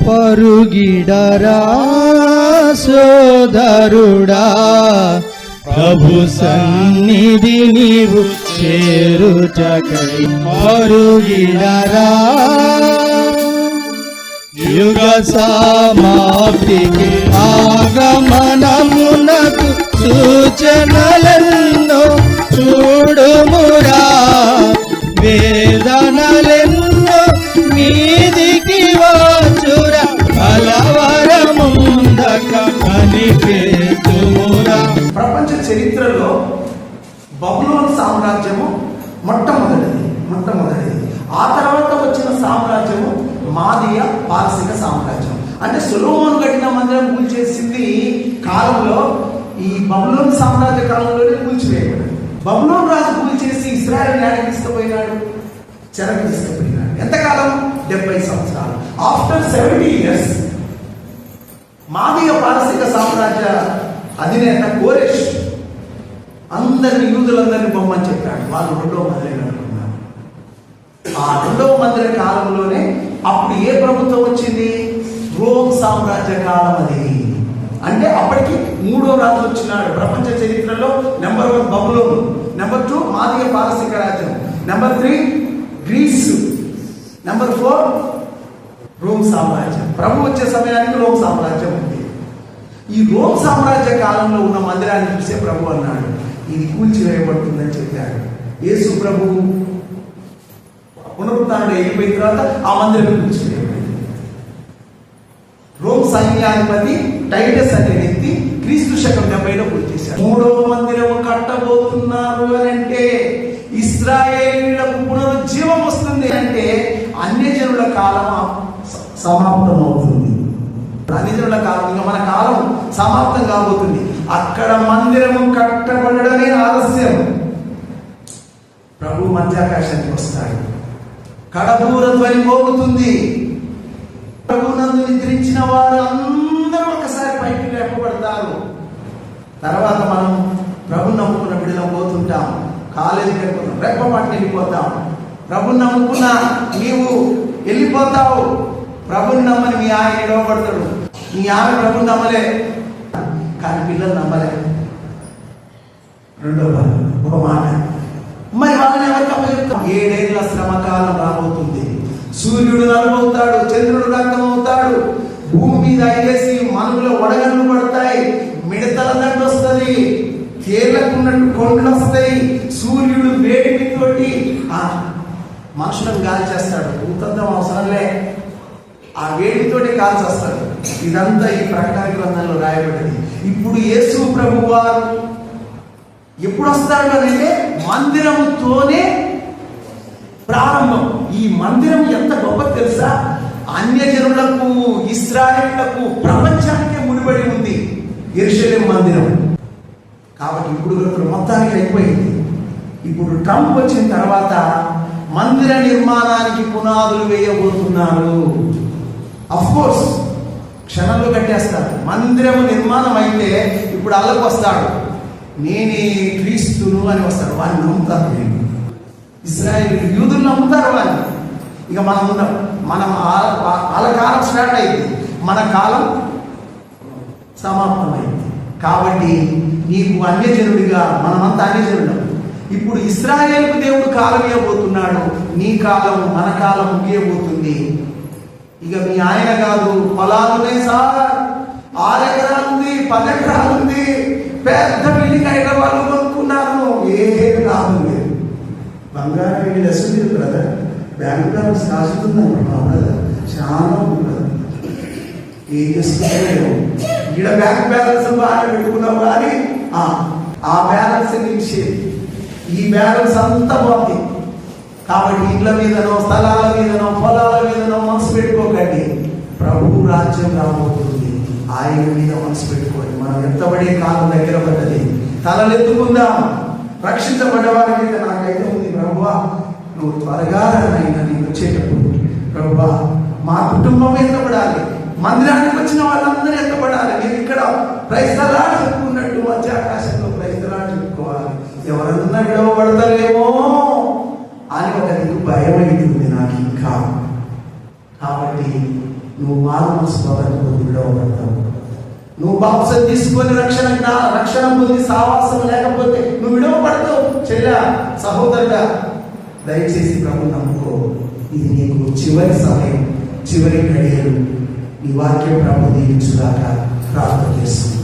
పరుగిడరా సోదరుడా ప్రభు సన్నిధి నీవు చేరుటకై పరుగిడరా. యుగ సమాప్తికి ఆగమనమునకు సూచనలు బబులోన్ సామ్రాజ్యము మొట్టమొదటిది మొట్టమొదటిది. ఆ తర్వాత వచ్చిన సామ్రాజ్యము మాదియ పారసిక సామ్రాజ్యం. అంటే సులోమోన్ కట్టిన మందిరం కూల్చేసింది కాలంలో ఈ బబులోన్ సామ్రాజ్య కాలంలోనే కూల్చివేయబడింది బబులోన్ రాజు కూల్చేసి ఇస్రాయల్ నాడికి తీసుకుపోయినాడు చెరకు తీసుకుపోయినాడు. ఎంతకాలం? డెబ్బై సంవత్సరాలు. ఆఫ్టర్ సెవెంటీ ఇయర్స్ మాదియ పారసిక సామ్రాజ్య అధినేత కోరేష్ అందరిని యూదులందరినీ పొమ్మని చెప్పాడు. వాళ్ళు రెండవ మందిరం కట్టుకున్నారు ఆ రెండవ మందిర కాలంలోనే అప్పుడు ఏ ప్రభుత్వం వచ్చింది? రోమ్ సామ్రాజ్య కాలం అది. అంటే అప్పటికి మూడో రాజు వచ్చినాడు. ప్రపంచ చరిత్రలో నెంబర్ వన్ బబులోను. నెంబర్ టూ మాదిగ పారసిక రాజ్యం. Number three Greece. Number four Rome సామ్రాజ్యం. ప్రభు వచ్చే సమయానికి రోమ్ సామ్రాజ్యం ఉంది. ఈ రోమ్ సామ్రాజ్య కాలంలో ఉన్న మందిరాన్ని చూసే ప్రభు అన్నాడు. ఇది కూల్చివేయబడుతుందని చెప్పాడు. యేసు ప్రభు పునరుత్డు వెళ్ళిపోయిన తర్వాత ఆ మందిరం కూల్చివేయబడింది. రోమ్ సైన్యాధిపతి టైటస్ అనే వ్యక్తి క్రీస్తు శకం డెబ్బైలో పూర్తి చేశారు మూడవ మందిరం కట్టబోతున్నారు అని అంటే ఇస్రాయేలీలకు పునరుజ్జీవం వస్తుంది అంటే అన్యజనుల కాలం సమాప్తం అవుతుంది అన్యజనుల కాలం ఇంకా మన కాలం సమాప్తం కాబోతుంది. అక్కడ మందిరము కట్టబడడమే ఆలస్యం. ప్రభు మధ్యాకాశానికి వస్తాడు. కడపూర ధ్వని మోగుతుంది. ప్రభునందు నిద్రించిన వారు అందరూ ఒకసారి పైకి లేపబడతారు. తర్వాత మనం ప్రభు నమ్ముకున్న బిడ్డలం పోతుంటాం. కాలేజీకి వెళ్ళిపోతాం. రెప్పపాటికి వెళ్ళిపోతాం. ప్రభు నమ్ముకున్న నీవు వెళ్ళిపోతావు. ప్రభుని నమ్మని మీ ఆయన ఇడవబడతాడు మీ ఆమె ప్రభు నమ్మలే. కానీ పిల్లలు నమ్మలే రెండో ఒక మాట. మరి వాళ్ళని ఎవరికి అప్పచెప్తాం? ఏడేళ్ళ శ్రమకాలం రాబోతుంది. సూర్యుడు నలుమవుతాడు చంద్రుడు రక్తం అవుతాడు భూమి మీద వేసి మనుగులో వడగళ్ళు పడతాయి. మిడతల దండు వస్తుంది తేళ్ళకున్నట్టు కొండలు వస్తాయి సూర్యుడు వేడిమితోటి ఆ మనుషులను గాలి చేస్తాడు. భూతంతం అవసరంలే ఆ వేడితోటి కాల్చేస్తాడు ఇదంతా ఈ ప్రకటన గ్రంథంలో రాయబడింది. ఇప్పుడు యేసు ప్రభు వారు ఎప్పుడు వస్తాడు అంటే మందిరముతోనే ప్రారంభం. ఈ మందిరం ఎంత గొప్ప తెలుసా? అన్యజనులకు ఇస్రాయేళ్ళకు ప్రపంచానికే ముడిపడి ఉంది ఎరుషలేం మందిరం. కాబట్టి ఇప్పుడు మొత్తానికి అయిపోయింది. ఇప్పుడు ట్రంప్ వచ్చిన తర్వాత మందిర నిర్మాణానికి పునాదులు వేయబోతున్నారు. అఫ్కోర్స్ కోర్స్ క్షణంలో కట్టేస్తారు మందిరము నిర్మాణం అయితే ఇప్పుడు అల్లకు వస్తాడు. నేనే క్రీస్తును అని వస్తాడు. వాడిని నమ్ముతారు నేను ఇస్రాయల్ యూదులు నమ్ముతారు వాడిని. ఇక మనం ఉన్నాం మనం ఆ- వాళ్ళ కాలం స్టార్ట్ అయింది. మన కాలం సమాప్తమైంది. కాబట్టి నీకు అన్యజనుడిగా మనమంతా అన్యజనుడు ఇప్పుడు ఇస్రాయేల్కు దేవుడు కాలం ఇవ్వబోతున్నాడు నీ కాలం మన కాలం ముగియబోతుంది. ఇక మీ ఆయన కాదు పొలాలునే సార్. ఆరు ఎకరాలు ఉంది పది ఎకరాలు ఉంది పెద్ద బిల్డింగ్ హైదరాబాద్ కొనుక్కున్నాను ఏం లాభం లేదు. బంగారం వీళ్ళు అసలు బ్రదర్ బ్యాంక్ బ్యాలెన్స్ కాసుకుందని మా బ్రదర్ చాలా ఉంది ఏం చేస్తున్నాడు ఈడ బ్యాంక్ బ్యాలెన్స్ బాగా పెట్టుకున్నావు కానీ ఆ, ఆ బ్యాలెన్స్ నిలిచేది ఈ బ్యాలెన్స్ అంతా బాగుంది. కాబట్టి ఇళ్ళ మీదనో స్థలాల మీదనో పొలాల మీదనో మనసు పెట్టుకోకండి. ప్రభు రాజ్యం రాబోతుంది. ఆయన మీద మనసు పెట్టుకోండి. మనం ఎంతబడే కాలం దగ్గర పడ్డది? తలలెత్తుకుందాం రక్షించబడ్డవారి మీద నాకైతే ఉంది. ప్రభువా నువ్వు త్వరగా అయినా నేను వచ్చేటప్పుడు ప్రభువా మా కుటుంబం ఎత్తపడాలి మందిరానికి వచ్చిన వాళ్ళందరూ ఎత్తపడాలి నేను ఇక్కడ ప్రైస్తలాడు చెప్పుకున్నట్టు మధ్య ఆకాశంలో ప్రైస్తలాడు చెప్పుకోవాలి. ఎవరన్నా విడవబడతారేమో అని ఒక నీకు భయం అవుతుంది నాకు ఇంకా కాబట్టి నువ్వు మారు మనసు పొందకపోతే నువ్వు బాప్సం తీసుకొని రక్షణ రక్షణ పొంది సావాసం లేకపోతే నువ్వు విడవబడతావు. చెల్లా సహోదరుడా దయచేసి ప్రభు నమ్ముకో. ఇది నీకు చివరి సమయం చివరి గడియలు ఈ వాక్యం ప్రభు దీవించుగాక ప్రార్థన చేస్తుంది